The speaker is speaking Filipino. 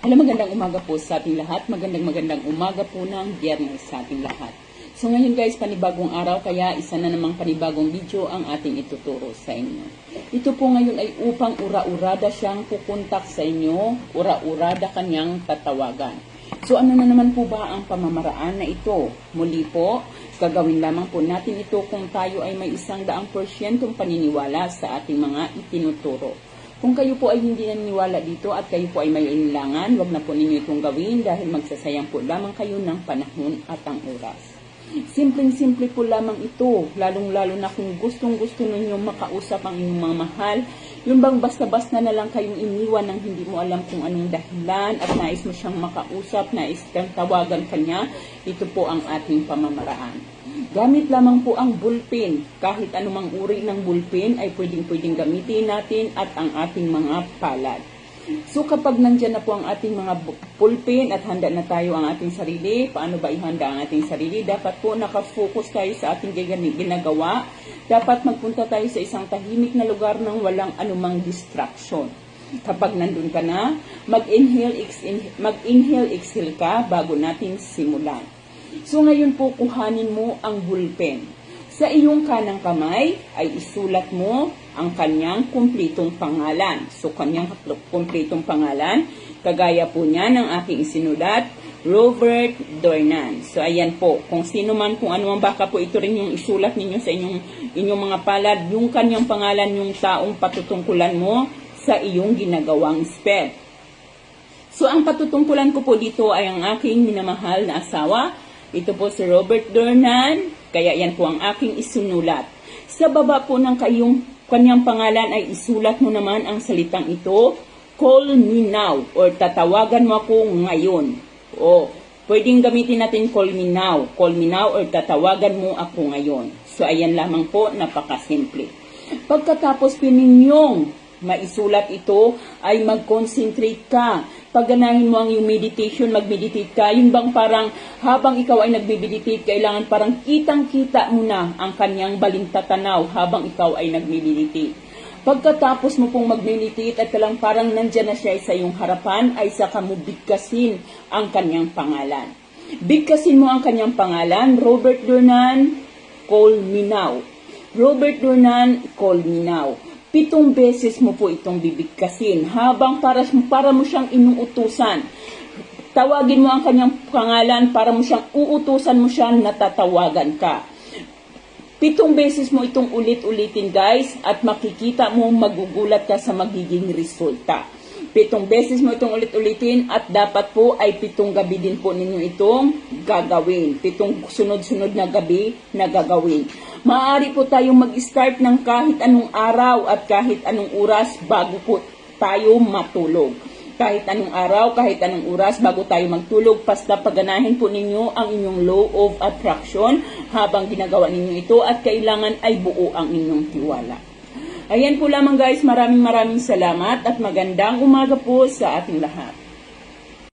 Alam, magandang umaga po sa ating lahat. Magandang magandang umaga po ng biyernes sa ating lahat. So ngayon guys, panibagong araw, kaya isa na namang panibagong video ang ating ituturo sa inyo. Ito po ngayon ay upang ura-urada siyang pupuntak sa inyo, ura-urada kanyang tatawagan. So ano na naman po ba ang pamamaraan na ito? Muli po, gagawin lamang po natin ito kung tayo ay may isang daang porsyentong paniniwala sa ating mga itinuturo. Kung kayo po ay hindi naniniwala dito at kayo po ay may ilangan, wag na po ninyo itong gawin dahil magsasayang po lamang kayo ng panahon at ang oras. Simpleng-simple po lamang ito, lalong-lalo na kung gustong-gusto ninyo makausap ang inyong mga mahal, yung bang basta-basta na lang kayong iniwan nang hindi mo alam kung anong dahilan at nais mo siyang makausap, nais kang tawagan kanya, ito po ang ating pamamaraan. Gamit lamang po ang bullpen. Kahit anumang uri ng bullpen ay pwedeng-pwedeng gamitin natin at ang ating mga palad. So kapag nandyan na po ang ating mga bullpen at handa na tayo ang ating sarili, paano ba ihanda ang ating sarili? Dapat po nakafocus tayo sa ating ginagawa. Dapat magpunta tayo sa isang tahimik na lugar ng walang anumang distraction. Kapag nandun ka na, mag-inhale, ex- mag-inhale, exhale ka bago natin simulan. So ngayon po kuhanin mo ang bullpen. Sa iyong kanang kamay ay isulat mo ang kanyang kumpletong pangalan. So kanyang kumpletong pangalan, kagaya po niya ng aking isinulat, Robert Dornan. So ayan po, kung sino man, kung ano man baka po ito rin yung isulat ninyo sa inyong, inyong mga palad, yung kanyang pangalan, yung taong patutungkulan mo sa iyong ginagawang spell. So, ang patutungkulan ko po dito ay ang aking minamahal na asawa. Ito po si Robert Dornan. Kaya yan po ang aking isunulat. Sa baba po ng kayong kanyang pangalan ay isulat mo naman ang salitang ito, Call me now or tatawagan mo ako ngayon. O, pwedeng gamitin natin call me now. Call me now or tatawagan mo ako ngayon. So, ayan lamang po, napakasimple. Pagkatapos po ninyong maisulat ito, ay mag-concentrate ka. Pagganahin mo ang yung meditation, mag-meditate ka. Yung bang parang habang ikaw ay nag-meditate, kailangan parang kitang-kita mo na ang kanyang balintatanaw habang ikaw ay nag-meditate. Pagkatapos mo pong mag-meditate at kalang parang nandyan na siya sa iyong harapan, ay saka mo bigkasin ang kanyang pangalan. Bigkasin mo ang kanyang pangalan, Robert Dornan, call me now. Robert Dornan, call me now. Pitong beses mo po itong bibigkasin habang para, para mo siyang inuutusan. Tawagin mo ang kanyang pangalan para mo siyang uutusan mo siya na tatawagan ka. Pitong beses mo itong ulit-ulitin guys at makikita mo magugulat ka sa magiging resulta. Pitong beses mo itong ulit-ulitin at dapat po ay pitong gabi din po ninyo itong gagawin. Pitong sunod-sunod na gabi na gagawin. Maaari po tayong mag-start ng kahit anong araw at kahit anong oras bago po tayo matulog kahit anong araw, kahit anong oras bago tayo magtulog, basta paganahin po ninyo ang inyong law of attraction habang ginagawa ninyo ito at kailangan ay buo ang inyong tiwala. Ayan po lamang guys, maraming maraming salamat at magandang umaga po sa ating lahat.